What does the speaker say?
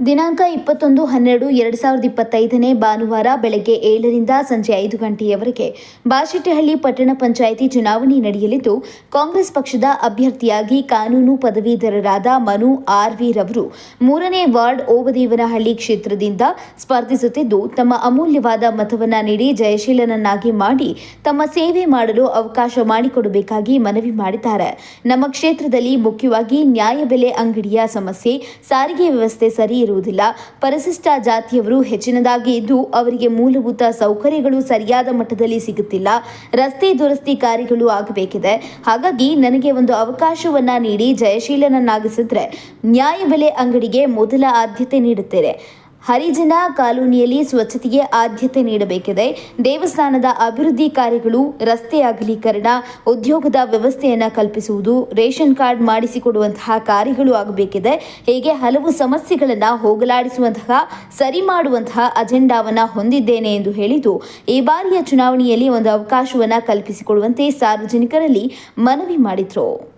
ದಿನಾಂಕ ಇಪ್ಪತ್ತೊಂದು ಹನ್ನೆರಡು ಎರಡು ಸಾವಿರದ ಇಪ್ಪತ್ತೈದನೇ ಭಾನುವಾರ ಬೆಳಗ್ಗೆ ಏಳರಿಂದ ಸಂಜೆ ಐದು ಗಂಟೆಯವರೆಗೆ ಬಾಶೆಟ್ಟಿಹಳ್ಳಿ ಪಟ್ಟಣ ಪಂಚಾಯಿತಿ ಚುನಾವಣೆ ನಡೆಯಲಿದ್ದು, ಕಾಂಗ್ರೆಸ್ ಪಕ್ಷದ ಅಭ್ಯರ್ಥಿಯಾಗಿ ಕಾನೂನು ಪದವೀಧರರಾದ ಮನು ಆರ್ವಿ ರವರು ಮೂರನೇ ವಾರ್ಡ್ ಓಬದೇವನಹಳ್ಳಿ ಕ್ಷೇತ್ರದಿಂದ ಸ್ಪರ್ಧಿಸುತ್ತಿದ್ದು, ತಮ್ಮ ಅಮೂಲ್ಯವಾದ ಮತವನ್ನ ನೀಡಿ ಜಯಶೀಲನನ್ನಾಗಿ ಮಾಡಿ ತಮ್ಮ ಸೇವೆ ಮಾಡಲು ಅವಕಾಶ ಮಾಡಿಕೊಡಬೇಕಾಗಿ ಮನವಿ ಮಾಡಿದ್ದಾರೆ. ನಮ್ಮ ಕ್ಷೇತ್ರದಲ್ಲಿ ಮುಖ್ಯವಾಗಿ ನ್ಯಾಯಬೆಲೆ ಅಂಗಡಿಯ ಸಮಸ್ಯೆ, ಸಾರಿಗೆ ವ್ಯವಸ್ಥೆ ಸರಿ ಇರುವುದಿಲ್ಲ. ಪರಿಶಿಷ್ಟ ಜಾತಿಯವರು ಹೆಚ್ಚಿನದಾಗಿ ಇದ್ದು ಅವರಿಗೆ ಮೂಲಭೂತ ಸೌಕರ್ಯಗಳು ಸರಿಯಾದ ಮಟ್ಟದಲ್ಲಿ ಸಿಗುತ್ತಿಲ್ಲ. ರಸ್ತೆ ದುರಸ್ತಿ ಕಾರ್ಯಗಳು ಆಗಬೇಕಿದೆ. ಹಾಗಾಗಿ ನನಗೆ ಒಂದು ಅವಕಾಶವನ್ನ ನೀಡಿ ಜಯಶೀಲನನ್ನಾಗಿಸಿದ್ರೆ ನ್ಯಾಯಬೆಲೆ ಅಂಗಡಿಗೆ ಮೊದಲ ಆದ್ಯತೆ ನೀಡುತ್ತೇನೆ. ಹರಿಜನ ಕಾಲೋನಿಯಲ್ಲಿ ಸ್ವಚ್ಛತೆಗೆ ಆದ್ಯತೆ ನೀಡಬೇಕಿದೆ. ದೇವಸ್ಥಾನದ ಅಭಿವೃದ್ಧಿ ಕಾರ್ಯಗಳು ರಸ್ತೆ ಅಗಲೀಕರಣ, ಉದ್ಯೋಗದ ವ್ಯವಸ್ಥೆಯನ್ನು ಕಲ್ಪಿಸುವುದು, ರೇಷನ್ ಕಾರ್ಡ್ ಮಾಡಿಸಿಕೊಡುವಂತಹ ಕಾರ್ಯಗಳು ಆಗಬೇಕಿದೆ. ಹೀಗೆ ಹಲವು ಸಮಸ್ಯೆಗಳನ್ನು ಹೋಗಲಾಡಿಸುವಂತಹ, ಸರಿ ಮಾಡುವಂತಹ ಅಜೆಂಡಾವನ್ನು ಹೊಂದಿದ್ದೇನೆ ಎಂದು ಹೇಳಿದ್ದು, ಈ ಬಾರಿಯ ಚುನಾವಣೆಯಲ್ಲಿ ಒಂದು ಅವಕಾಶವನ್ನು ಕಲ್ಪಿಸಿಕೊಡುವಂತೆ ಸಾರ್ವಜನಿಕರಲ್ಲಿ ಮನವಿ ಮಾಡಿದ್ರು.